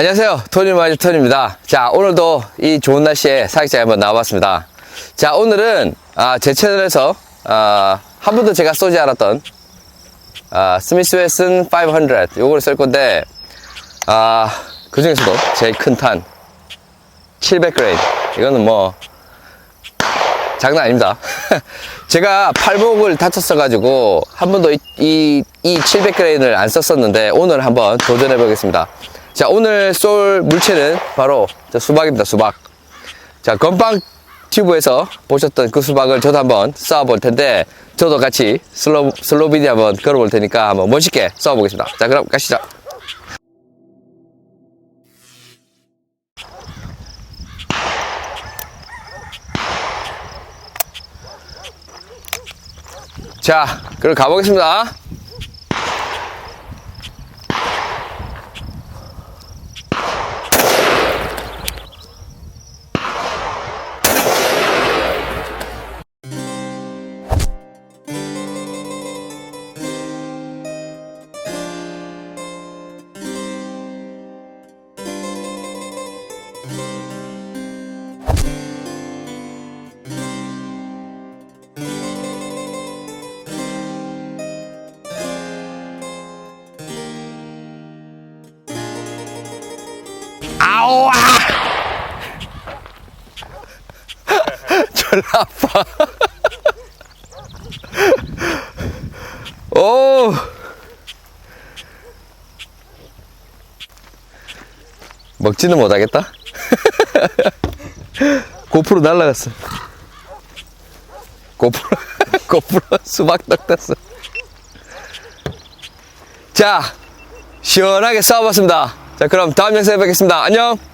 안녕하세요. 토니 마이즈 톤입니다. 자, 오늘도 이 좋은 날씨에 사육장에 한번 나와봤습니다. 자, 오늘은, 아, 제 채널에서, 아, 한 번도 제가 쏘지 않았던, 아, 스미스 웨슨 500. 요거를 쓸 건데, 아, 그 중에서도 제일 큰 탄, 700그레이드. 이거는 뭐, 장난 아닙니다. 제가 팔목을 다쳤어 가지고 한 번도 이, 이, 이 700그레인을 안 썼었는데 오늘 한번 도전해 보겠습니다. 자, 오늘 쏠 물체는 바로 저 수박입니다, 수박. 자, 건빵 튜브에서 보셨던 그 수박을 저도 한번 쏴볼 텐데 저도 같이 슬로, 슬로비디 한번 걸어볼 테니까 한번 멋있게 쏴 보겠습니다. 자, 그럼 가시죠. 자, 그럼 가보겠습니다. 아우! 아! 졸라 아파. 오! 먹지는 못하겠다. 고프로 날라갔어. 고프로, 고프로 수박 떡 땄어. 자, 시원하게 싸워봤습니다. 자, 그럼 다음 영상에 뵙겠습니다. 안녕!